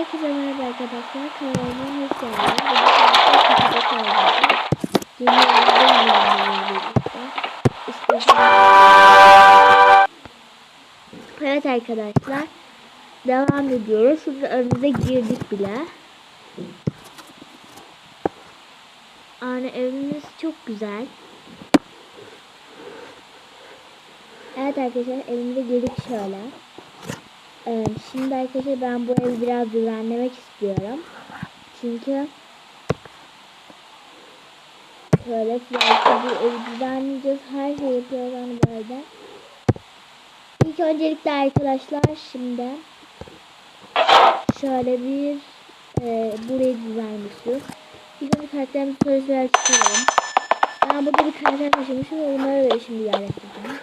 Herkese merhaba arkadaşlar. Kanalıma hoş geldiniz. Evet arkadaşlar. Devam ediyoruz. Şimdi önümüze girdik bile. Yani evimiz çok güzel. Evet arkadaşlar evimize girdik şöyle. Ee, şimdi arkadaşlar ben bu evi biraz düzenlemek istiyorum. Çünkü şöyle sürekli bu evi düzenleyeceğiz. Her şey yapıyoruz hani böyle. İlk öncelikle arkadaşlar şimdi şöyle bir e, burayı düzenlemek istiyoruz. İlk önce karakterimizi soru çıkaralım. Ben burada bir karakter taşımışım ve bunları da şimdi yerleştireceğim.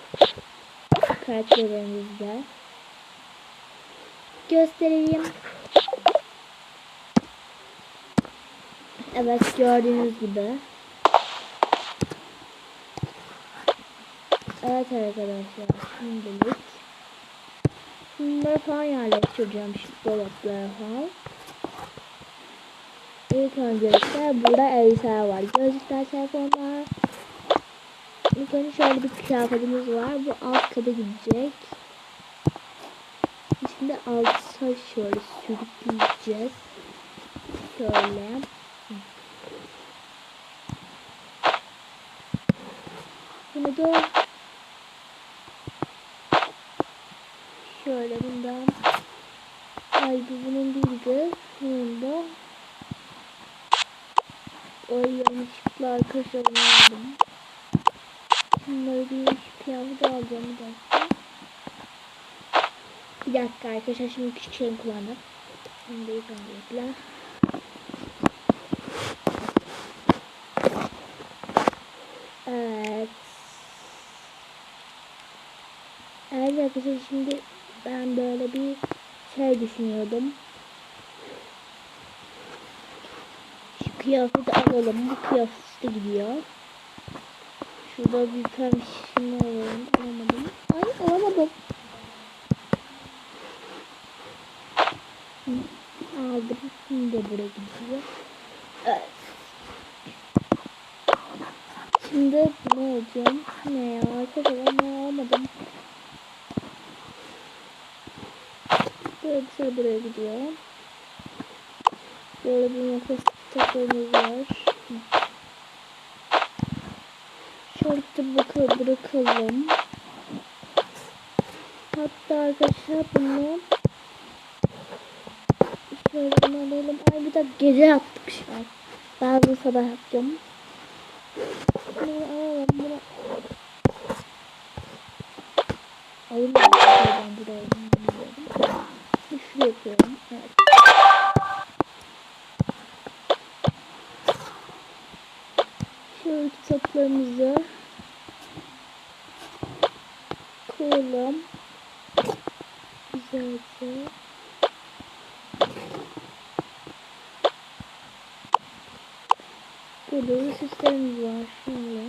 Karakterlerimizde göstereyim. Evet gördüğünüz gibi. Evet arkadaşlar şimdilik bunları falan yerleştireceğim şu dolaplara falan. İlk öncelikle burada elbiseler var. Gözlükler, telefonlar. İlk önce şöyle bir kıyafetimiz var. Bu alt kata gidecek. Şimdi alta şöyle sürükleyeceğiz. Şöyle. Bunu da şöyle bundan ay bu bunun değildi. Bunun da Ay yanlışlıkla arkadaşlar aldım. Bunları bir kıyafet alacağım bir. Bir dakika arkadaşlar şimdi şeyimi kullandım. İlk öncelikle. Evet. Evet arkadaşlar şimdi ben böyle bir şey düşünüyordum. Şu kıyafeti alalım. Bu kıyafet de gidiyor. Şurada bir tane şişimi alalım. Alamadım. Ay alamadım. Şimdi de buraya gidiyor. Evet. Şimdi ne alacağım? Ne ya? Arkadaşlar ne almadım. Böyle şey buraya gidiyor. Böyle bir makas takımız var. Şöyle bakalım bırakalım. Hatta arkadaşlar bunu Bunu alalım. Ay bir dakika gece yaptık şu an. Bunu sabah yapacağım. Bunu alalım. Bunu alalım. Ben buraya alalım. Şuraya yapıyorum. Evet. Şöyle kitaplarımızı koyalım. Güzelce. Burada bir var. Şöyle.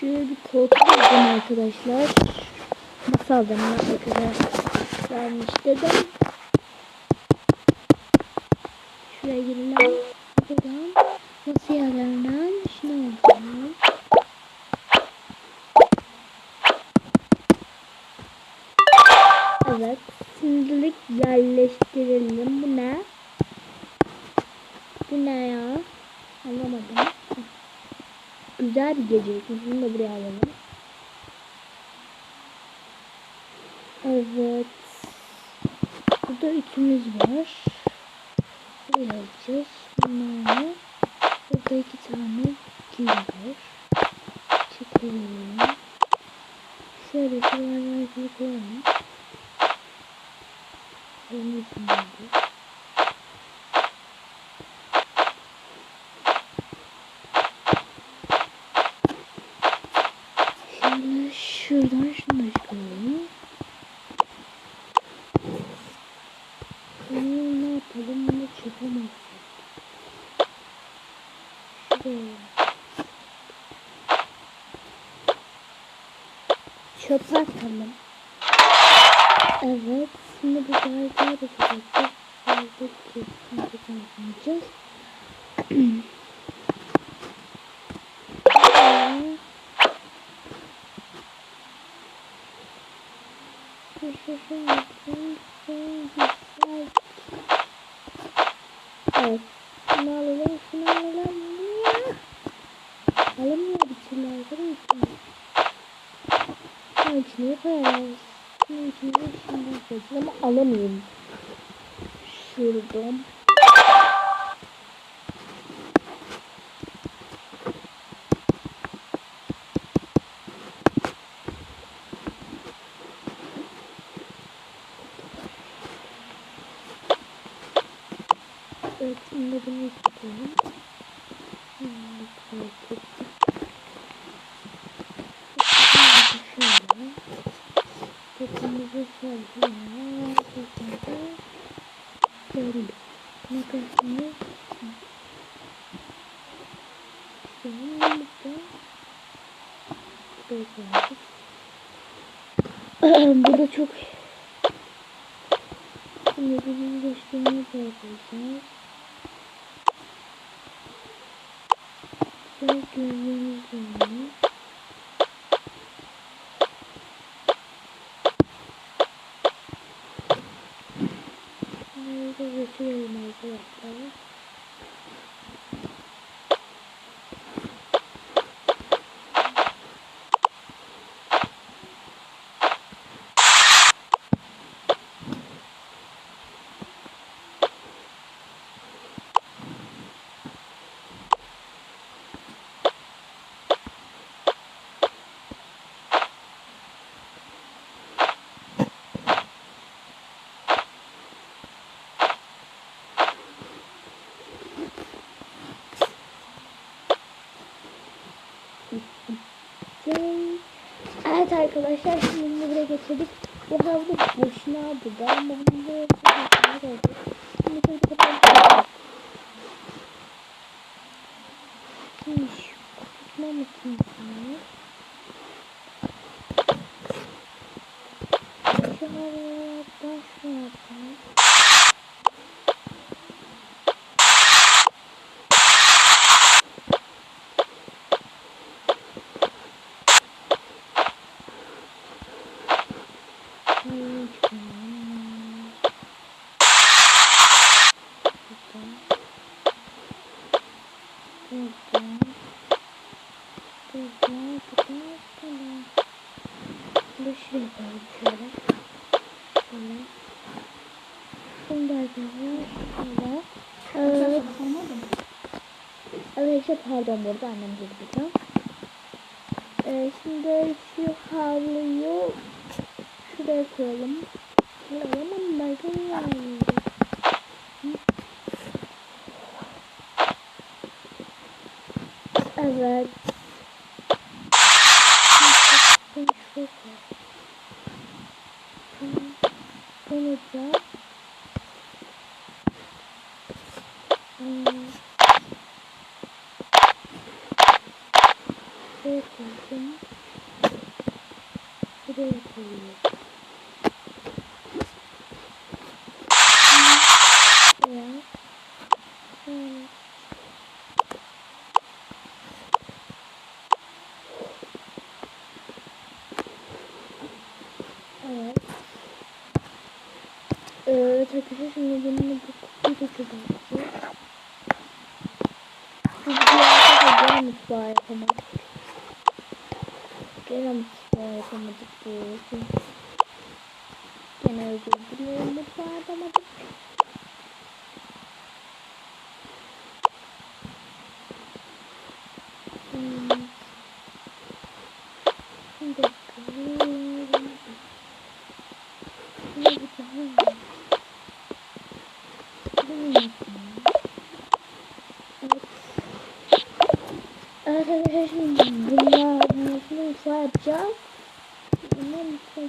Şöyle bir koltuk alacağım arkadaşlar. Nasıl alacağım? Nasıl vermiş dedim. Şuraya girilen yerleştirelim. Bu ne? Bu ne ya? Anlamadım. Güzel bir gece. Bunu da buraya alalım. Evet. Burada ikimiz var. Buraya alacağız. Bunlar ne? Burada iki tane gül var. Çıkarıyorum. Şöyle şuralarına koyalım. Onun içindeydi. Şimdi şuradan şunu da çıkaralım. Bunu ne yapalım? Bunu mi atsak? Çöpe atalım. Evet. Şimdi bu bardağı da çöpe Bardak kesinlikle kullanacağız. Evet. Şunu alalım, şunu alalım. Alamıyor bir türlü arkadaşlar. Şunun içine koyarız. Şundan koyacağız ama alamıyorum. Şuradan. Evet, şimdi bunu istiyorum. Şimdi koyduk. Şöyle. Topumuzu şöyle. Şöyle. Böyle. Makasını. Şöyle. Böyle. Bu da çok Şimdi bizim geçtiğimiz yapacağız. Şöyle gördüğünüz gibi. Bunları da götürelim arkadaşlar. Yay. Evet arkadaşlar şimdi buraya getirdik. Bu havlu boşuna burada ama bunu oldu. Şimdi şöyle kapatalım. Şimdi şu kurutma makinesini şu havlulardan şu yapalım. Şöyle çıkaralım. Buradan. Buradan. Buradan. Buradan. Buradan. Bunu şuraya koyalım şöyle. Şöyle. Şimdi arkadaşlar şöyle. Evet. Arkadaşlar pardon burada annem girdi. Ee, şimdi şu havluyu şuraya koyalım. Alamam ben yani. Evet. Bunu şuraya koy. Bunu da Hmm. Şuraya koydum. Ya. Evet. Evet. Arkadaşlar şimdi benim bu kutuyu da çözeceğiz. Biz bir de gene mutfağı yapamadık. Gene yapamadık bu için. Gene özür diliyorum mutfağı yapamadık. Evet. Arkadaşlar bunlar nasıl yapacağız? Ne.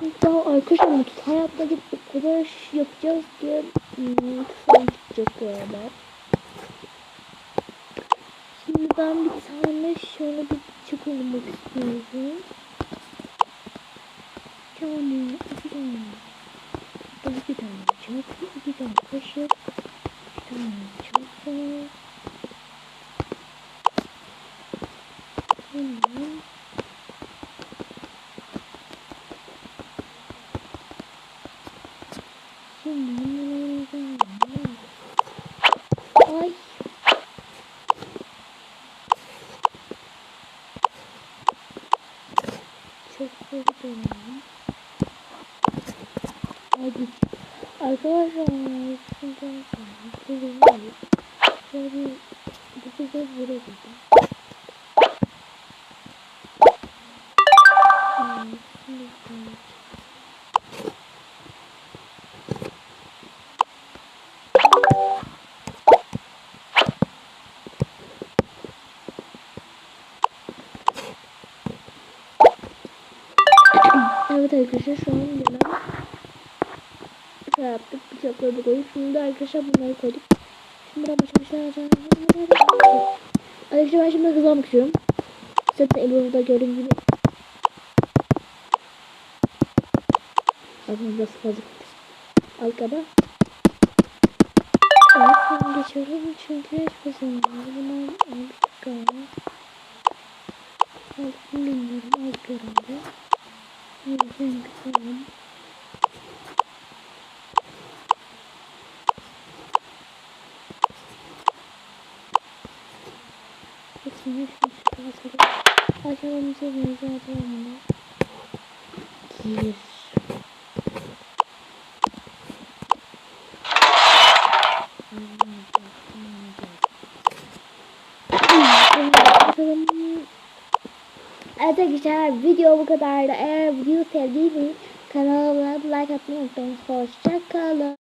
Biz daha arkadaşlar mutsuz hayatta gidip o kadar yapacağız hmm, kısa gidecek galiba. Şimdi ben bir tane şöyle bir bıçak almak istiyorum. Tane, iki tane. İki tane bıçak, iki tane kaşık, bir tane bıçak Tamam. Şimdi bunları Ay. Çok zor dönüyorum. Hadi. Arkadaşlar. Şimdi Şöyle Şöyle bu kıza vurabildim. Hmm, Evet arkadaşlar şu an gelen şey yaptık bıçakları koyduk. Şimdi arkadaşlar bunları koyduk. Şimdi ben başka bir şey alacağım. Arkadaşlar ben şimdi hızlanmak istiyorum. Zaten elimde gördüğüm gibi. Bakın biraz fazla Arkada. Şimdi geçiyorum çünkü hiç basılmıyor. Bundan aldık galiba. Aldık mı bilmiyorum. Aldık herhalde. Sen kısalım. Kesinlikle şunu çıkartalım. Aşağıdan bir benzer bunu. Gir. Arkadaşlar video bu kadardı. Eğer videoyu sevdiyseniz kanalıma like atmayı unutmayın. Hoşçakalın.